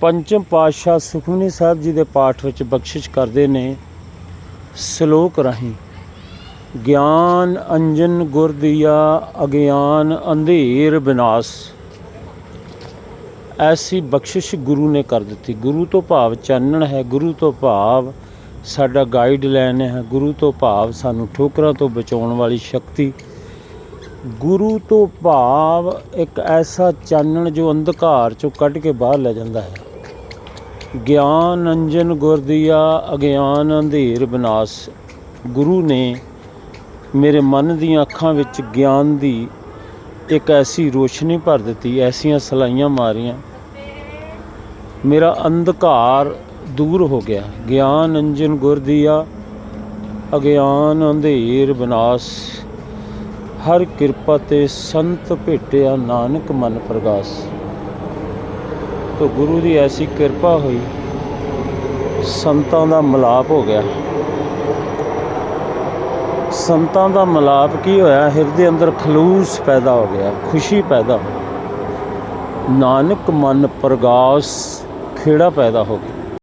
ਪੰਚਮ ਪਾਤਸ਼ਾਹ ਸੁਖਮਨੀ ਸਾਹਿਬ ਜੀ ਦੇ ਪਾਠ ਵਿੱਚ ਬਖਸ਼ਿਸ਼ ਕਰਦੇ ਨੇ, ਸ਼ਲੋਕ ਰਾਹੀਂ, ਗਿਆਨ ਅੰਜਨ ਗੁਰ ਦੀਆ ਅਗਿਆਨ ਅੰਧੇਰ ਵਿਨਾਸ਼ ਐਸੀ ਬਖਸ਼ਿਸ਼ ਗੁਰੂ ਨੇ ਕਰ ਦਿੱਤੀ। ਗੁਰੂ ਤੋਂ ਭਾਵ ਚਾਨਣ ਹੈ, ਗੁਰੂ ਤੋਂ ਭਾਵ ਸਾਡਾ ਗਾਈਡਲਾਈਨ ਹੈ, ਗੁਰੂ ਤੋਂ ਭਾਵ ਸਾਨੂੰ ਠੋਕਰਾਂ ਤੋਂ ਬਚਾਉਣ ਵਾਲੀ ਸ਼ਕਤੀ। ਗੁਰੂ ਤੋਂ ਭਾਵ ਇੱਕ ਐਸਾ ਚਾਨਣ ਜੋ ਅੰਧਕਾਰ ਚੋਂ ਕੱਢ ਕੇ ਬਾਹਰ ਲੈ ਜਾਂਦਾ ਹੈ। ਗਿਆਨ ਅੰਜਨ ਗੁਰ ਦੀਆ, ਅਗਿਆਨ ਅੰਧੇਰ ਬਨਾਸ। ਗੁਰੂ ਨੇ ਮੇਰੇ ਮਨ ਦੀਆਂ ਅੱਖਾਂ ਵਿੱਚ ਗਿਆਨ ਦੀ ਇੱਕ ਐਸੀ ਰੋਸ਼ਨੀ ਭਰ ਦਿੱਤੀ, ਐਸੀਆਂ ਸਲਾਈਆਂ ਮਾਰੀਆਂ। ਮੇਰਾ ਅੰਧਕਾਰ ਦੂਰ ਹੋ ਗਿਆ। ਗਿਆਨ ਅੰਜਨ ਗੁਰ ਦੀਆ, ਅਗਿਆਨ ਅੰਧੇਰ ਵਿਨਾਸ਼ ਹਰ ਕਿਰਪਾ ਤੇ ਸੰਤ ਭੇਟਿਆ ਨਾਨਕ ਮਨ ਪ੍ਰਗਾਸ। ਤੋ ਗੁਰੂ ਦੀ ਐਸੀ ਕਿਰਪਾ ਹੋਈ, ਸੰਤਾਂ ਦਾ ਮਿਲਾਪ ਹੋ ਗਿਆ। ਸੰਤਾਂ ਦਾ ਮਿਲਾਪ ਕੀ ਹੋਇਆ? ਹਿਰਦੇ ਅੰਦਰ ਖਲੂਸ ਪੈਦਾ ਹੋ ਗਿਆ, ਖੁਸ਼ੀ ਪੈਦਾ ਹੋਈ ਨਾਨਕ ਮਨ ਪ੍ਰਗਾਸ ਖੇੜਾ ਪੈਦਾ ਹੋ ਗਿਆ।